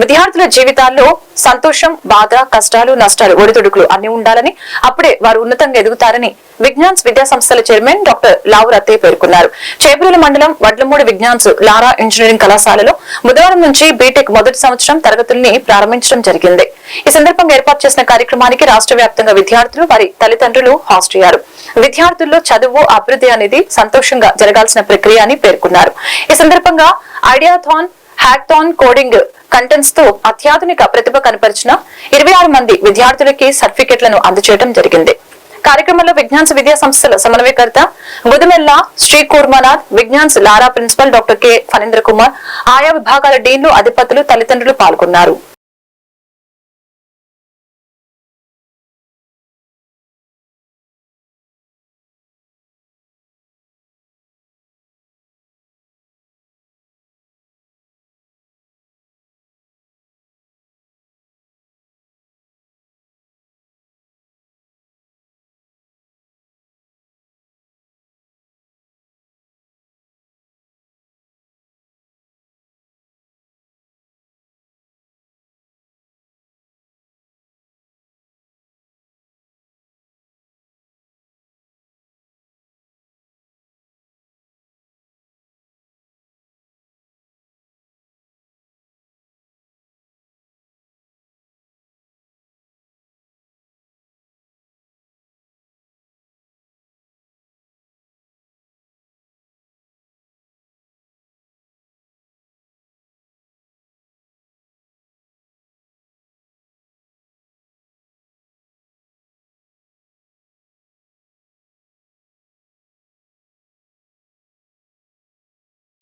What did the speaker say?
విద్యార్థుల జీవితాల్లో సంతోషం బాధ కష్టాలు నష్టాలు ఒడిదుడుకులు అన్ని ఉండాలని అప్పుడే వారు ఉన్నతంగా ఎదుగుతారని విజ్ఞాన్స్ విద్యా సంస్థల చైర్మన్ డాక్టర్ లావు రత్తే పేర్కొన్నారు. చేపూరుల మండలం వడ్లమూడి విజ్ఞాన్స్ లారా ఇంజనీరింగ్ కళాశాలలో బుధవారం నుంచి బీటెక్ మొదటి సంవత్సరం తరగతుల్ని ప్రారంభించడం జరిగింది. ఈ సందర్భంగా ఏర్పాటు చేసిన కార్యక్రమానికి రాష్ట్ర వ్యాప్తంగా విద్యార్థులు వారి తల్లిదండ్రులు హాజరయ్యారు విద్యార్థుల్లో చదువు అభివృద్ధి అనేది సంతోషంగా జరగాల్సిన ప్రక్రియ అని పేర్కొన్నారు. ఈ సందర్భంగా ఐడియాథాన్ హ్యాక్థాన్ కోడింగ్ కంటెంట్స్తో అత్యాధునిక ప్రతిభ కనపరిచిన ఇరవై ఆరు మంది విద్యార్థులకి సర్టిఫికెట్లను అందజేయడం జరిగింది. కార్యక్రమంలో విజ్ఞాన్స్ విద్యా సంస్థల సమన్వయకర్త Gudamella Sri Kurmanath Vignan's Lara principal doctor K. Phanindra Kumar ఆయా విభాగాల డీన్లు అధిపతులు తల్లిదండ్రులు పాల్గొన్నారు.